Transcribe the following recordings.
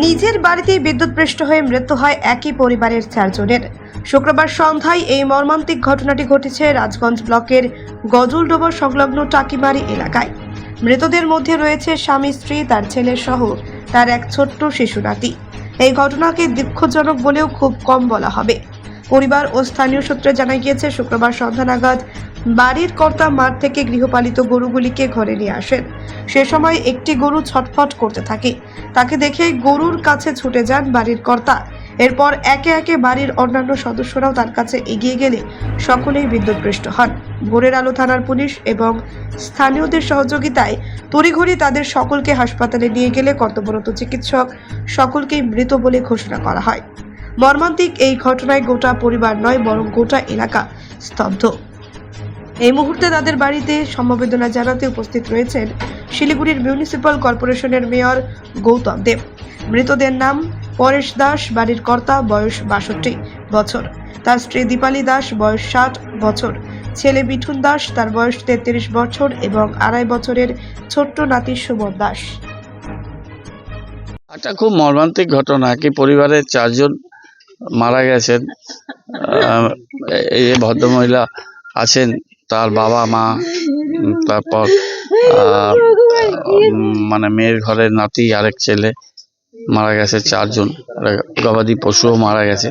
নিজের বাড়িতেই বিদ্যুৎপৃষ্ট হয়ে মৃত্যু হয় একই পরিবারের চারজনের। শুক্রবার সন্ধ্যায় এই মর্মান্তিক ঘটনাটি ঘটেছে রাজগঞ্জ ব্লকের গজলডোবা সংলগ্ন টাকিমারি এলাকায়। মৃতদের মধ্যে রয়েছে স্বামী, স্ত্রী, তার ছেলে সহ তার এক ছোট্ট শিশু নাতি। এই ঘটনাকে দুঃখজনক বলেও খুব কম বলা হবে। পরিবার ও স্থানীয় সূত্রে জানা গিয়েছে, শুক্রবার সন্ধ্যা নাগাদ বাড়ির কর্তা মাঠ থেকে গৃহপালিত গরুগুলিকে ঘরে নিয়ে আসেন। সে সময় একটি গরু ছটফট করতে থাকে। তাকে দেখে গরুর কাছে ছুটে যান বাড়ির কর্তা। এরপর একে একে বাড়ির অন্যান্য সদস্যরাও তার কাছে এগিয়ে গেলে সকলেই বিদ্যুৎপৃষ্ট হন। ভোরের আলো থানার পুলিশ এবং স্থানীয়দের সহযোগিতায় তড়িঘড়ি তাদের সকলকে হাসপাতালে নিয়ে গেলে কর্তব্যরত চিকিৎসক সকলকেই মৃত বলে ঘোষণা করা হয়। মর্মান্তিক এই ঘটনায় গোটা পরিবার নয়, বরং গোটা এলাকা স্তব্ধ। এই মুহূর্তে তাদের বাড়িতে সমবেদনা জানাতে উপস্থিত রয়েছেন শিলিগুড়ির মিউনিসিপ্যাল কর্পোরেশনের মেয়র গৌতম দেব। মৃতদের নাম পরেশ দাস, বাড়ির কর্তা, বয়স বাষট্টি বছর। তার স্ত্রী দীপালি দাস, বয়স ষাট বছর। ছেলে মিঠুন দাস, তার বয়স তেত্রিশ বছর এবং আড়াই বছরের ছোট্ট নাতি সুমন দাস। একটা খুব মর্মান্তিক ঘটনা কি পরিবারের চারজন মারা গেছেন এই ভদ্রমহিলা আছেন, তার বাবা, মা, তারপর মানে মেয়ের ঘরের নাতি, আরেক ছেলে মারা গেছে চারজন। গবাদি পশুও মারা গেছে।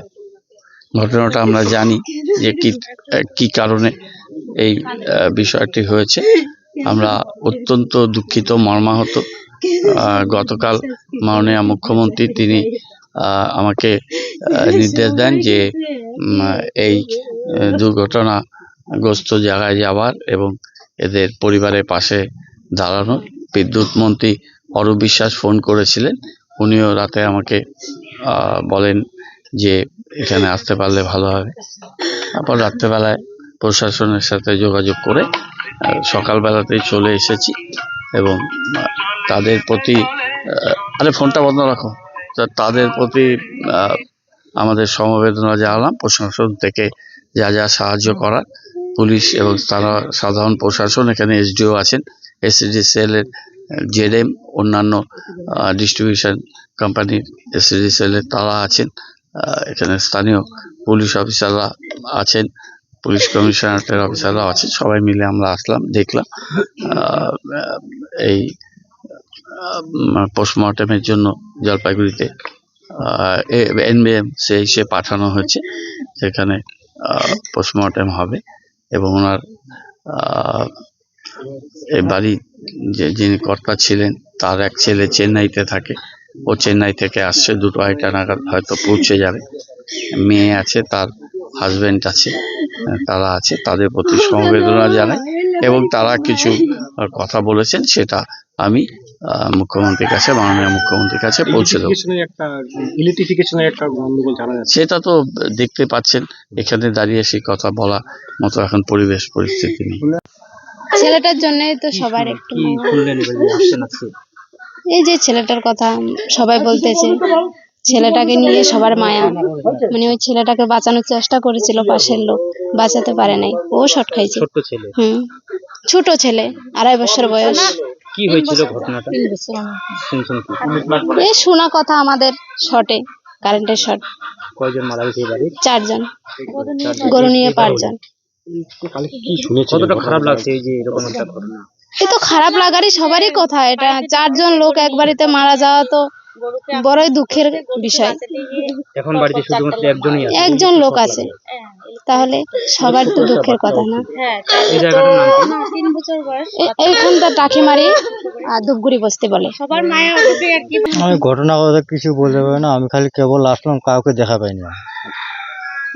ঘটনাটা আমরা জানি যে কি কি কারণে এই বিষয়টি হয়েছে। আমরা অত্যন্ত দুঃখিত, মর্মাহত। গতকাল মাননীয় মুখ্যমন্ত্রী তিনি আমাকে নির্দেশ দেন যে এই দুর্ঘটনাগ্রস্ত জায়গায় যাওয়ার এবং এদের পরিবারের পাশে দাঁড়ানো বিদ্যুৎ মন্ত্রী অরূপ বিশ্বাস ফোন করেছিলেন। উনিও রাতে আমাকে বলেন যে এখানে আসতে পারলে ভালো হবে। তারপর রাত্রেবেলায় প্রশাসনের সাথে যোগাযোগ করে সকালবেলাতেই চলে এসেছি এবং তাদের প্রতি আরে ফোনটা বন্ধ রাখো। তাদের প্রতি আমাদের সমবেদনা জানালাম, প্রশাসন থেকে যা যা সাহায্য করার। পুলিশ এবং তারা সাধারণ প্রশাসন, এখানে এসডিও আছেন এসডি জেডএম, অন্যান্য ডিস্ট্রিবিউশন কোম্পানির এসডি সেলের তারা আছেন। এখানে স্থানীয় পুলিশ অফিসাররা আছেন পুলিশ কমিশনারেটের অফিসাররা আছেন, সবাই মিলে আমরা আসলাম, দেখলাম। এই পোস্টমর্টমের জন্য জলপাইগুড়িতে এনবিএম সে সে পাঠানো হয়েছে সেখানে পোস্টমর্টম হবে এবং ওনার এই বাড়ি যে যিনি কর্তা ছিলেন তার এক ছেলে চেন্নাইতে থাকে। ও চেন্নাই থেকে আসছে দুটো আড়াইটা নাগাদ হয়তো পৌঁছে যাবে। মেয়ে আছে তার হাজবেন্ড আছে তারা আছে তাদের প্রতি সমবেদনা জানাই এবং তারা কিছু কথা বলেছেন সেটা আমি মুখ্যমন্ত্রীর কাছে মাননীয় মুখ্যমন্ত্রীর কাছে পৌঁছে দেবো। সেটা তো দেখতে পাচ্ছেন এখানে দাঁড়িয়ে সেই কথা বলা মতো এখন পরিবেশ পরিস্থিতি নেই। ছেলেটার জন্যই তো সবার একটু কি শুনলেন এবার যে আসছেন আজকে এই যে ছেলেটার কথা সবাই বলতেছে ছেলেটাকে নিয়ে সবার মায়া। মানে ওই ছেলেটাকে বাঁচানোর চেষ্টা করেছিল পাশের লোক বাঁচাতে পারে নাই। ও শট খাইছে। ছোট্ট ছেলে? হুম। ছোট ছেলে আড়াই বছর বয়স। কি হয়েছিল ঘটনাটা? শুনছেন কি? এই শোনা কথা আমাদের শর্টে কারেন্টের শর্ট কয়জন মারা গেছে এই বাড়ি চারজন। গরু নিয়ে পাঁচজন। কতটা খারাপ লাগছে এই যে এরকম একটা ঘটনা? এ তো খারাপ লাগারই সবারই কথা এটা চারজন লোক এক বাড়িতে মারা যাওয়া তো বড়ই দুঃখের বিষয়। এখন বাড়িতে শুধুমাত্র একজনই আছে। একজন লোক আছে। তাহলে সবার তো দুঃখের কথা না। এই জায়গাটার নাম কি? এ- এইখানটা টাকিমারি আর ধূপগুড়ি বসতে বলে। সবার আমি ঘটনা কথা কিছু বলতে পারি না আমি খালি কেবল আসলাম কাউকে দেখা পাইনি।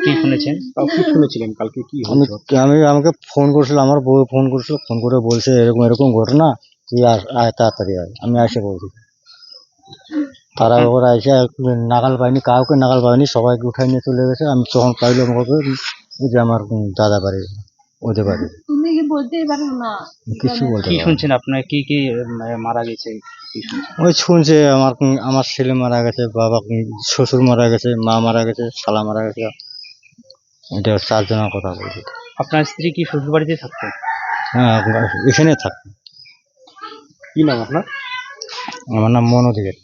কি শুনেছেন? তাও কি শুনেছিলেন? কালকে কি আমি আমি আমাকে ফোন করছিল আমার বউ ফোন করছিল ফোন করে বলছে এরকম এরকম ঘটনা তুই আস আয় তাড়াতাড়ি আয়। আমি আসে বলছি। তারা ওরা এসে নাগাল পাইনি কাউকে নাগাল পাইনি সবাইকে উঠাই নিয়ে চলে গেছে। আমি তখন পাইলাম ওকে যে আমার দাদা বাড়ি ওদের বাড়ি। কিছু বলতে কি শুনছেন আপনার? কি কি মারা গেছে? ওই শুনছে আমার আমার ছেলে মারা গেছে বাবা শ্বশুর মারা গেছে মা মারা গেছে শালা মারা গেছে। এটা চারজনের কথা বলছি। আপনার স্ত্রী কি শ্বশুর বাড়িতে থাকতেন হ্যাঁ এখানে থাকতেন কি নাম আপনার? আমার নাম মন অধিকারী